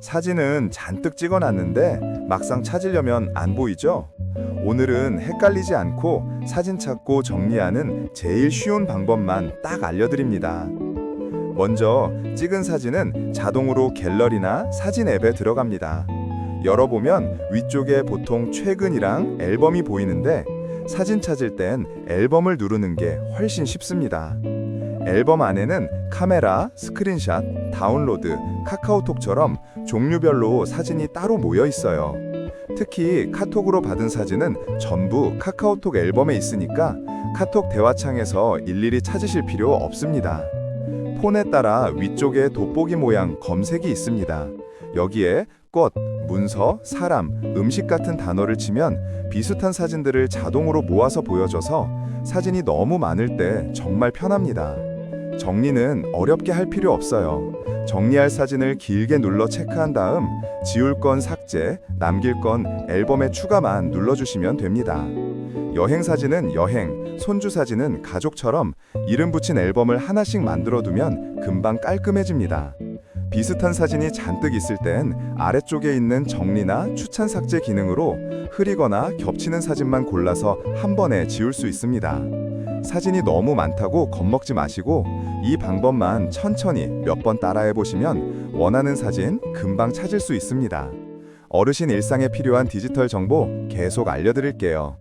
사진은 잔뜩 찍어놨는데 막상 찾으려면 안 보이죠? 오늘은 헷갈리지 않고 사진 찾고 정리하는 제일 쉬운 방법만 딱 알려드립니다. 먼저 찍은 사진은 자동으로 갤러리나 사진 앱에 들어갑니다. 열어보면 위쪽에 보통 최근이랑 앨범이 보이는데 사진 찾을 땐 앨범을 누르는 게 훨씬 쉽습니다. 앨범 안에는 카메라, 스크린샷, 다운로드, 카카오톡처럼 종류별로 사진이 따로 모여 있어요. 특히 카톡으로 받은 사진은 전부 카카오톡 앨범에 있으니까 카톡 대화창에서 일일이 찾으실 필요 없습니다. 폰에 따라 위쪽에 돋보기 모양 검색이 있습니다. 여기에 꽃, 문서, 사람, 음식 같은 단어를 치면 비슷한 사진들을 자동으로 모아서 보여줘서 사진이 너무 많을 때 정말 편합니다. 정리는 어렵게 할 필요 없어요. 정리할 사진을 길게 눌러 체크한 다음 지울 건 삭제, 남길 건 앨범에 추가만 눌러주시면 됩니다. 여행 사진은 여행, 손주 사진은 가족처럼 이름 붙인 앨범을 하나씩 만들어 두면 금방 깔끔해집니다. 비슷한 사진이 잔뜩 있을 땐 아래쪽에 있는 정리나 추천 삭제 기능으로 흐리거나 겹치는 사진만 골라서 한 번에 지울 수 있습니다. 사진이 너무 많다고 겁먹지 마시고 이 방법만 천천히 몇 번 따라해 보시면 원하는 사진 금방 찾을 수 있습니다. 어르신 일상에 필요한 디지털 정보 계속 알려드릴게요.